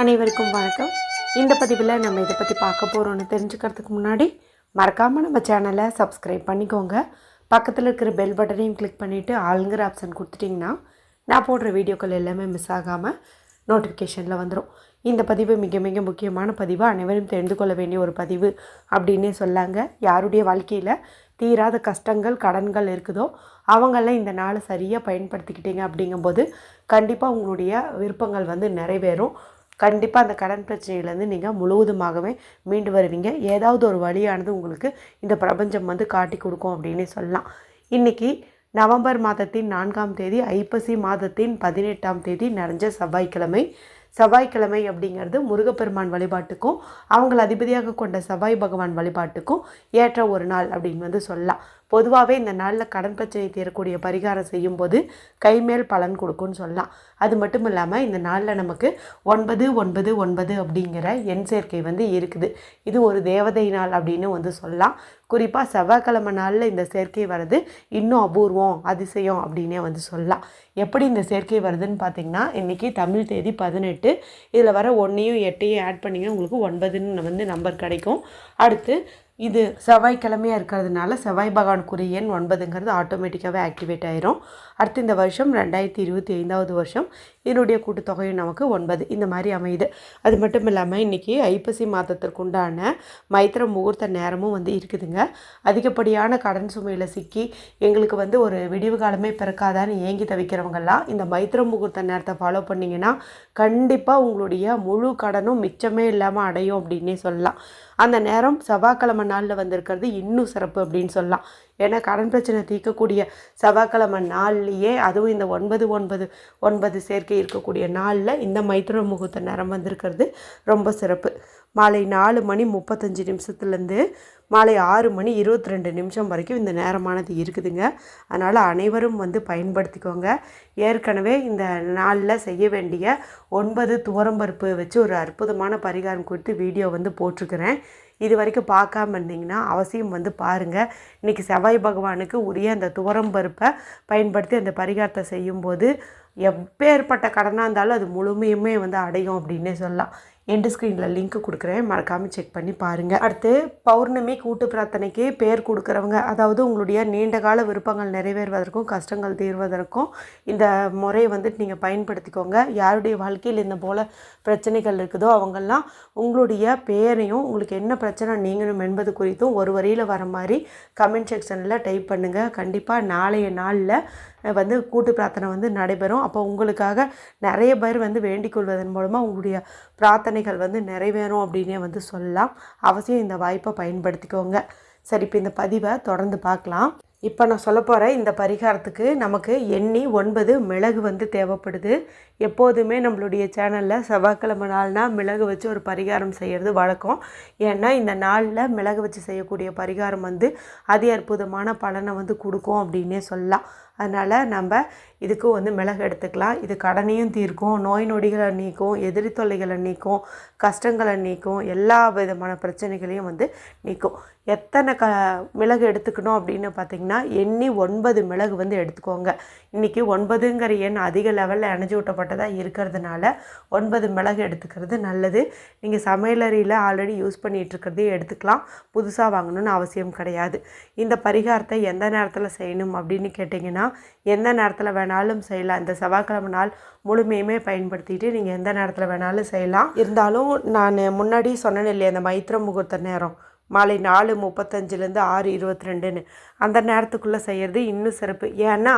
அனைவருக்கும் வணக்கம். இந்த பதிவில் நம்ம இதை பற்றி பார்க்க போகிறோன்னு தெரிஞ்சுக்கிறதுக்கு முன்னாடி மறக்காமல் நம்ம சேனலை சப்ஸ்கிரைப் பண்ணிக்கோங்க. பக்கத்தில் இருக்கிற பெல் பட்டனையும் கிளிக் பண்ணிவிட்டு ஆளுங்கிற ஆப்ஷன் கொடுத்துட்டிங்கன்னா நான் போடுற வீடியோக்கள் எல்லாமே மிஸ் ஆகாமல் நோட்டிஃபிகேஷனில் வந்துடும் இந்த பதிவு மிக மிக முக்கியமான பதிவு. அனைவரும் தெரிந்து கொள்ள வேண்டிய ஒரு பதிவு அப்படின்னே சொல்லாங்க. யாருடைய வாழ்க்கையில் தீராத கஷ்டங்கள் கடன்கள் இருக்குதோ அவங்களாம் இந்த நாளை சரியாக பயன்படுத்திக்கிட்டீங்க அப்படிங்கும்போது கண்டிப்பாக உங்களுடைய விருப்பங்கள் வந்து நிறைவேறும். கண்டிப்பாக அந்த கடன் பிரச்சனையிலேருந்து நீங்கள் முழுவதுமாகவே மீண்டு வருவீங்க. ஏதாவது ஒரு வழியானது உங்களுக்கு இந்த பிரபஞ்சம் வந்து காட்டி கொடுக்கும் அப்படின்னு சொல்லலாம். இன்றைக்கி நவம்பர் மாதத்தின் நான்காம் தேதி ஐப்பசி மாதத்தின் பதினெட்டாம் தேதி நிறைஞ்ச செவ்வாய்க்கிழமை. செவ்வாய்க்கிழமை அப்படிங்கிறது முருகப்பெருமான் வழிபாட்டுக்கும் அவங்கள அதிபதியாக கொண்ட செவ்வாய் பகவான் வழிபாட்டுக்கும் ஏற்ற ஒரு நாள் அப்படின்னு வந்து சொல்லலாம். பொதுவாகவே இந்த நாளில் கடன் பிரச்சனை தீரக்கூடிய பரிகாரம் செய்யும்போது கைமேல் பலன் கொடுக்கும்னு சொல்லலாம். அது மட்டும் இல்லாமல் இந்த நாளில் நமக்கு ஒன்பது ஒன்பது ஒன்பது அப்படிங்கிற எண் சேர்க்கை வந்து இருக்குது. இது ஒரு தேவதை நாள் அப்படின்னு வந்து சொல்லலாம். குறிப்பாக செவ்வாய்க்கிழமை நாளில் இந்த சேர்க்கை வர்றது இன்னும் அபூர்வம் அதிசயம் அப்படின்னே வந்து சொல்லலாம். எப்படி இந்த சேர்க்கை வருதுன்னு பார்த்தீங்கன்னா இன்றைக்கி தமிழ் தேதி பதினெட்டு. இதில் வர ஒன்றையும் எட்டையும் ஆட் பண்ணிங்கன்னா உங்களுக்கு ஒன்பதுன்னு வந்து நம்பர் கிடைக்கும். அடுத்து இது செவ்வாய்க்கிழமையாக இருக்கிறதுனால செவ்வாய் பகவானுக்குரிய எண் ஒன்பதுங்கிறது ஆட்டோமேட்டிக்காகவே ஆக்டிவேட் ஆயிரும். அடுத்து இந்த வருஷம் ரெண்டாயிரத்தி இருபத்தி ஐந்தாவது வருஷம் இதனுடைய கூட்டுத்தொகையும் நமக்கு ஒன்பது. இந்த மாதிரி அமையுது. அது மட்டும் இல்லாமல் இன்றைக்கி ஐப்பசி மாதத்திற்குண்டான மைத்திர முகூர்த்த நேரமும் வந்து இருக்குதுங்க. அதிகப்படியான கடன் சுமையில் சிக்கி எங்களுக்கு வந்து ஒரு விடிவு காலமே பிறக்காதான்னு ஏங்கி தவிக்கிறவங்கெல்லாம் இந்த மைத்திர முகூர்த்த நேரத்தை ஃபாலோ பண்ணிங்கன்னா கண்டிப்பாக உங்களுடைய முழு கடனும் மிச்சமே இல்லாமல் அடையும் அப்படின்னே சொல்லலாம். அந்த நேரம் செவ்வாய்க்கிழமை நாளில் வந்திருக்கிறது இன்னும் சிறப்பு அப்படின்னு சொல்லலாம். ஏன்னா கடன் பிரச்சனை தீர்க்கக்கூடிய செவ்வாய்க்கிழமை நாள்லேயே அதுவும் இந்த ஒன்பது ஒன்பது ஒன்பது சேர்க்கை இருக்கக்கூடிய நாளில் இந்த மைத்திர முகூர்த்த நேரம் வந்திருக்கிறது. ரொம்ப சிறப்பு. மாலை நாலு மணி முப்பத்தஞ்சு நிமிஷத்துலேருந்து மாலை ஆறு மணி இருபத்தி ரெண்டு நிமிஷம் வரைக்கும் இந்த நேரமானது இருக்குதுங்க. அதனால் அனைவரும் வந்து பயன்படுத்திக்கோங்க. ஏற்கனவே இந்த நாளில் செய்ய வேண்டிய ஒன்பது துவரம்பருப்பு வச்சு ஒரு அற்புதமான பரிகாரம் குறித்து வீடியோ வந்து போட்டிருக்கிறேன். இது வரைக்கும் பார்க்காம இருந்தீங்கன்னா அவசியம் வந்து பாருங்கள் இன்றைக்கி செவ்வாய் பகவானுக்கு உரிய அந்த துவரம்பருப்பை பயன்படுத்தி அந்த பரிகாரத்தை செய்யும்போது எப்பேற்பட்ட கடனாக இருந்தாலும் அது முழுமையுமே வந்து அடையும் அப்படின்னே சொல்லலாம். எண்டு ஸ்க்ரீனில் லிங்க் கொடுக்குறேன். மறக்காமல் செக் பண்ணி பாருங்கள் அடுத்து பௌர்ணமி கூட்டு பிரார்த்தனைக்கு பேர் கொடுக்குறவங்க அதாவது உங்களுடைய நீண்டகால விருப்பங்கள் நிறைவேறுவதற்கும் கஷ்டங்கள் தீர்வதற்கும் இந்த முறையை வந்துட்டு நீங்கள் பயன்படுத்திக்கோங்க. யாருடைய வாழ்க்கையில் இந்த போல் பிரச்சனைகள் இருக்குதோ அவங்கெல்லாம் உங்களுடைய பேரையும் உங்களுக்கு என்ன பிரச்சனை நீங்கணும் என்பது குறித்தும் ஒரு வரியில் வர மாதிரி கமெண்ட் செக்ஷனில் டைப் பண்ணுங்கள் கண்டிப்பாக நாளைய நாளில் வந்து கூட்டு பிரார்த்தனை வந்து நடைபெறும். அப்போ உங்களுக்காக நிறைய பேர் வந்து வேண்டிக் கொள்வதன் மூலமாக உங்களுடைய பிரார்த்தனைகள் வந்து நிறைவேறும் அப்படின்னே வந்து சொல்லலாம். அவசியம் இந்த வாய்ப்பை பயன்படுத்திக்கோங்க. சரி இப்போ இந்த பதிவை தொடர்ந்து பார்க்கலாம். இப்போ நான் சொல்ல போகிற இந்த பரிகாரத்துக்கு நமக்கு எண்ணி ஒன்பது மிளகு வந்து தேவைப்படுது. எப்போதுமே நம்மளுடைய சேனலில் செவ்வாய்க்கிழமை நாள்னால் மிளகு வச்சு ஒரு பரிகாரம் செய்கிறது வழக்கம். ஏன்னா இந்த நாளில் மிளகு வச்சு செய்யக்கூடிய பரிகாரம் வந்து அதி அற்புதமான பலனை வந்து கொடுக்கும் அப்படின்னே சொல்லலாம். அதனால் நம்ம இதுக்கும் வந்து மிளகு எடுத்துக்கலாம். இது கடனையும் தீர்க்கும். நோய் நொடிகளை நீக்கும். எதிரி தொல்லைகளை நீக்கும். கஷ்டங்களை நீக்கும். எல்லா விதமான பிரச்சனைகளையும் வந்து நீக்கும். எத்தனை க மிளகு எடுத்துக்கணும் அப்படின்னு பார்த்திங்கன்னா எண்ணி ஒன்பது மிளகு வந்து எடுத்துக்கோங்க. இன்றைக்கி ஒன்பதுங்கிற எண் அதிக லெவலில் எனர்ஜி ஊட்டப்பட்டதாக இருக்கிறதுனால ஒன்பது மிளகு எடுத்துக்கிறது நல்லது. நீங்கள் சமையலறையில் ஆல்ரெடி யூஸ் பண்ணிகிட்ருக்கிறதையும் எடுத்துக்கலாம். புதுசாக வாங்கணும்னு அவசியம் கிடையாது. இந்த பரிகாரத்தை எந்த நேரத்தில் செய்யணும் அப்படின்னு கேட்டிங்கன்னா எந்த நேரத்தில் வேணாலும் செய்யலாம். இந்த செவ்வாய்க்கிழமை நாள் முழுமையுமே பயன்படுத்திட்டு நீங்கள் எந்த நேரத்தில் வேணாலும் செய்யலாம். இருந்தாலும் நான் முன்னாடி சொன்னேன் இல்லையா இந்த மைத்திர முகூர்த்த நேரம். மாலை நாலு முப்பத்தஞ்சிலேருந்து ஆறு இருபத்தி ரெண்டுன்னு. அந்த நேரத்துக்குள்ளே செய்கிறது இன்னும் சிறப்பு. ஏன்னா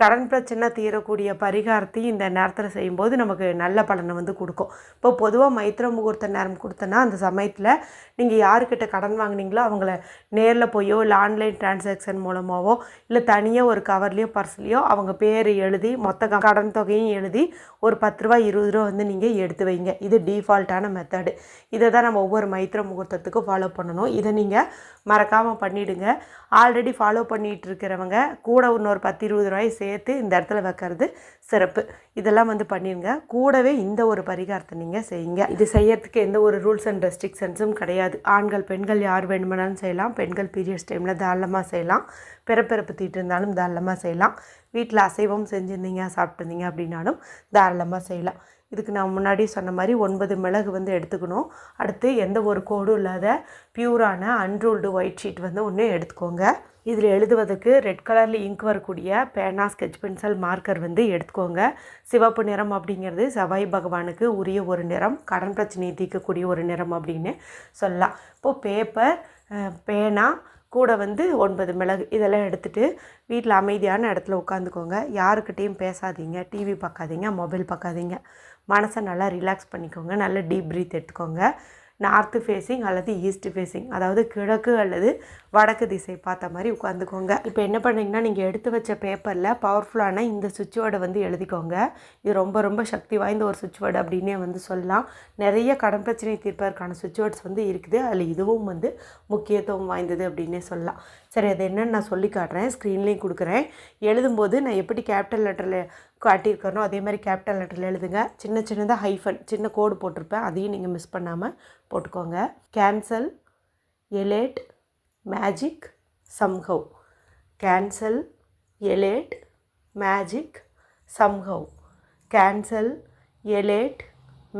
கடன் பிரச்சனை தீரக்கூடிய பரிகாரத்தையும் இந்த நேரத்தில் செய்யும்போது நமக்கு நல்ல பலனை வந்து கொடுக்கும். இப்போ பொதுவாக மைத்திர முகூர்த்த நேரம் கொடுத்தனா அந்த சமயத்தில் நீங்கள் யாருக்கிட்ட கடன் வாங்குனீங்களோ அவங்கள நேரில் போயோ இல்லை ஆன்லைன் டிரான்சாக்ஷன் மூலமாகவோ இல்லை தனியாக ஒரு கவர்லேயோ பர்ஸ்லேயோ அவங்க பேர் எழுதி மொத்த க- கடன் தொகையும் எழுதி ஒரு பத்து ரூபா இருபது ரூபா வந்து நீங்கள் எடுத்து வைங்க. இது டிஃபால்ட்டான மெத்தடு இதை தான் நம்ம ஒவ்வொரு மைத்திர முகூர்த்தத்துக்கும் ஃபாலோ பண்ணணும். இதை நீங்கள் மறக்காமல் பண்ணிவிடுங்க ஆல்ரெடி ஃபாலோ பண்ணிகிட்டு இருக்கிறவங்க கூட இன்னொரு பத்து இருபது ரூபாய் சேர்த்து இந்த இடத்துல வைக்கிறது சிறப்பு. இதெல்லாம் வந்து பண்ணிடுங்க கூடவே இந்த ஒரு பரிகாரத்தை நீங்கள் செய்யுங்க. இது செய்யறதுக்கு எந்த ஒரு ரூல்ஸ் அண்ட் ரெஸ்ட்ரிக்ஷன்ஸும் கிடையாது. ஆண்கள் பெண்கள் யார் வேணுமானாலும் செய்யலாம். பெண்கள் பீரியட்ஸ் டைமில் தாராளமாக செய்யலாம். பிறப்பிறப்பு தீட்டு இருந்தாலும் தாராளமாக செய்யலாம். வீட்டில் அசைவம் செஞ்சுருந்தீங்க சாப்பிட்டுருந்தீங்க அப்படின்னாலும் தாராளமாக செய்யலாம். இதுக்கு நான் முன்னாடி சொன்ன மாதிரி ஒன்பது மிளகு வந்து எடுத்துக்கணும். அடுத்து எந்த ஒரு கோடும் இல்லாத பியூரான அன்ரூல்டு ஒயிட் ஷீட் வந்து ஒன்று எடுத்துக்கோங்க. இதில் எழுதுவதற்கு ரெட் கலரில் இங்க் வரக்கூடிய பேனா ஸ்கெட்ச் பென்சில் மார்க்கர் வந்து எடுத்துக்கோங்க. சிவப்பு நிறம் அப்படிங்கிறது செவ்வாய் பகவானுக்கு உரிய ஒரு நிறம் கடன் பிரச்சனையை தீர்க்கக்கூடிய ஒரு நிறம் அப்படின்னு சொல்லலாம். இப்போது பேப்பர் பேனா கூட வந்து ஒன்பது மிளகு இதெல்லாம் எடுத்துகிட்டு வீட்டில் அமைதியான இடத்துல உட்காந்துக்கோங்க. யாருக்கிட்டேயும் பேசாதீங்க டிவி பார்க்காதீங்க மொபைல் பார்க்காதீங்க. மனசை நல்லா ரிலாக்ஸ் பண்ணிக்கோங்க. நல்ல டீப் ப்ரீத் எடுத்துக்கோங்க. நார்த்து ஃபேஸிங் அல்லது ஈஸ்ட் ஃபேஸிங் அதாவது கிழக்கு அல்லது வடக்கு திசை பார்த்த மாதிரி உட்காந்துக்கோங்க இப்போ என்ன பண்ணிங்கன்னா நீங்கள் எடுத்து வச்ச பேப்பரில் பவர்ஃபுல்லான இந்த சுவிட்ச் வேர்டை வந்து எழுதிக்கோங்க. இது ரொம்ப ரொம்ப சக்தி வாய்ந்த ஒரு சுவிட்ச் வேர்டு அப்படின்னே வந்து சொல்லலாம். நிறைய கடன் பிரச்சனை தீர்ப்பதற்கான சுவிட்ச் வேர்ட்ஸ் வந்து இருக்குது. அதில் இதுவும் வந்து முக்கியத்துவம் வாய்ந்தது அப்படின்னே சொல்லலாம். சரி அது என்னென்னு நான் சொல்லி காட்டுறேன். ஸ்க்ரீன்லேயும் கொடுக்குறேன். எழுதும்போது நான் எப்படி கேபிட்டல் லெட்டரில் காட்டியிருக்கேனோ அதே மாதிரி கேபிட்டல் லெட்டரில் எழுதுங்க. சின்ன சின்னதாக ஹைஃபன் சின்ன கோடு போட்டிருப்பேன். அதையும் நீங்கள் மிஸ் பண்ணாமல் போட்டுக்கோங்க. Cancel elate magic somehow. Cancel elate magic somehow. Cancel elate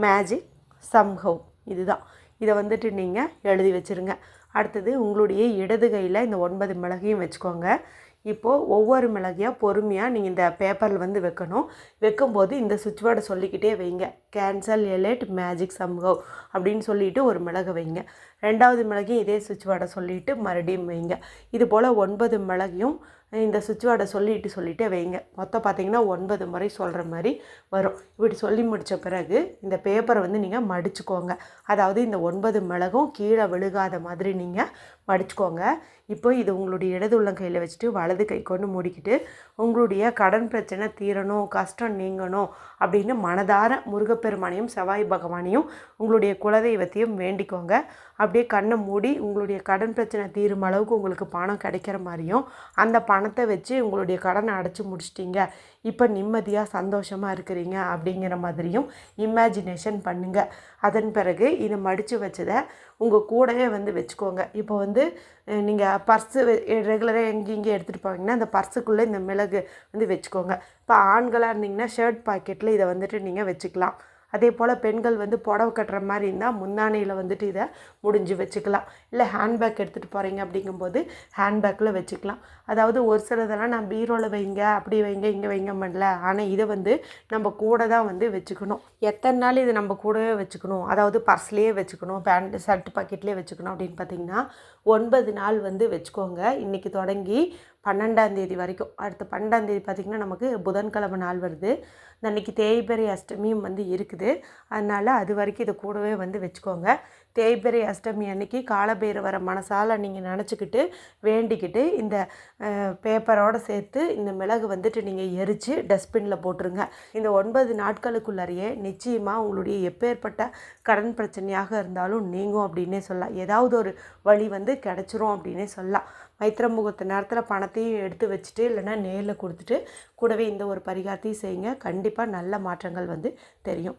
magic somehow. இதுதான். இதை வந்துட்டு நீங்கள் எழுதி வச்சுருங்க. அடுத்தது உங்களுடைய இடது கையில் இந்த ஒன்பது மிளகையும் வச்சுக்கோங்க. இப்போது ஒவ்வொரு மிளகையாக பொறுமையாக நீங்கள் இந்த பேப்பரில் வந்து வைக்கணும். வைக்கும்போது இந்த சுவிட்ச் வேர்டை சொல்லிக்கிட்டே வைங்க. கேன்சல் எலேட் மேஜிக் சம்ஹவ் அப்படின்னு சொல்லிவிட்டு ஒரு மிளகு வைங்க. ரெண்டாவது மிளகையும் இதே சுவிட்ச் வேர்டை சொல்லிவிட்டு மறுபடியும் வைங்க. இது போல் ஒன்பது மிளகையும் இந்த சுவிட்ச் வார்டை சொல்லிட்டு சொல்லிட்டே வைங்க. மொத்தம் பார்த்தீங்கன்னா ஒன்பது முறை சொல்கிற மாதிரி வரும். இப்படி சொல்லி முடித்த பிறகு இந்த பேப்பரை வந்து நீங்கள் மடிச்சுக்கோங்க. அதாவது இந்த ஒன்பது மிளகும் கீழே விழுகாத மாதிரி நீங்கள் மடிச்சுக்கோங்க. இப்போ இது உங்களுடைய இடது உள்ளங்கையில் வச்சுட்டு வலது கை கொண்டு மூடிக்கிட்டு உங்களுடைய கடன் பிரச்சனை தீரணும் கஷ்டம் நீங்கணும் அப்படின்னு மனதார முருகப்பெருமானையும் செவ்வாய் பகவானையும் உங்களுடைய குலதெய்வத்தையும் வேண்டிக்கோங்க. அப்படியே கண்ணை மூடி உங்களுடைய கடன் பிரச்சனை தீரும் அளவுக்கு உங்களுக்கு பணம் கிடைக்கிற மாதிரியும் அந்த பணத்தை வச்சு உங்களுடைய கடனை அடைச்சி முடிச்சிட்டிங்க. இப்போ நிம்மதியாக சந்தோஷமாக இருக்கிறீங்க அப்படிங்கிற மாதிரியும் இமேஜினேஷன் பண்ணுங்கள் அதன் பிறகு இதை மடித்து வச்சதை உங்கள் கூடவே வந்து வச்சுக்கோங்க. இப்போ வந்து நீங்கள் பர்ஸு ரெகுலராக எங்கேயும் எடுத்துகிட்டு போவீங்கன்னா அந்த பர்ஸுக்குள்ளே இந்த மிளகு வந்து வச்சுக்கோங்க. இப்போ ஆண்களாக இருந்தீங்கன்னா ஷர்ட் பாக்கெட்டில் இதை வந்துட்டு நீங்கள் வச்சுக்கலாம். அதே போல் பெண்கள் வந்து புடவை கட்டுற மாதிரி இருந்தால் முந்தானையில் வந்துட்டு இதை முடிஞ்சு வச்சுக்கலாம். இல்லை ஹேண்ட்பேக் எடுத்துகிட்டு போகிறீங்க அப்படிங்கும்போது ஹேண்ட்பேக்கில் வச்சுக்கலாம். அதாவது ஒரு சிலதெல்லாம் நான் பீரோவில் வைங்க அப்படி வைங்க இங்கே வைங்க பண்ணல. ஆனால் இதை வந்து நம்ம கூட தான் வந்து வச்சுக்கணும். எத்தனை நாள் இது நம்ம கூடவே வச்சுக்கணும்? அதாவது பர்ஸ்லேயே வச்சுக்கணும் பேண்ட் ஷர்ட் பாக்கெட்லேயே வச்சுக்கணும் அப்படின்னு பார்த்தீங்கன்னா ஒன்பது நாள் வந்து வச்சுக்கோங்க. இன்றைக்கி தொடங்கி பன்னெண்டாம் தேதி வரைக்கும். அடுத்த பன்னெண்டாம் தேதி பார்த்திங்கன்னா நமக்கு புதன்கிழமை நாள் வருது. அன்றைக்கி தேய்பிறை அஷ்டமியும் வந்து இருக்குது. அதனால் அது வரைக்கும் இதை கூடவே வந்து வச்சுக்கோங்க. தேய்பிரை அஷ்டமி அன்னைக்கு காலபைரவரை மனசால் நீங்கள் நினச்சிக்கிட்டு வேண்டிக்கிட்டு இந்த பேப்பரோடு சேர்த்து இந்த மிளகு வந்துட்டு நீங்கள் எரித்து டஸ்ட்பினில் போட்டுருங்க. இந்த ஒன்பது நாட்களுக்குள்ளாரையே நிச்சயமாக உங்களுடைய எப்பேற்பட்ட கடன் பிரச்சனையாக இருந்தாலும் நீங்கும் அப்படின்னே சொல்லலாம். ஏதாவது ஒரு வழி வந்து கிடச்சிரும் அப்படின்னே சொல்லலாம். மைத்திர முகூர்த்த நேரத்தில் பணத்தையும் எடுத்து வச்சுட்டு இல்லைன்னா நேரில் கொடுத்துட்டு கூடவே இந்த ஒரு பரிகாரத்தையும் செய்யுங்க. கண்டிப்பாக நல்ல மாற்றங்கள் வந்து தெரியும்.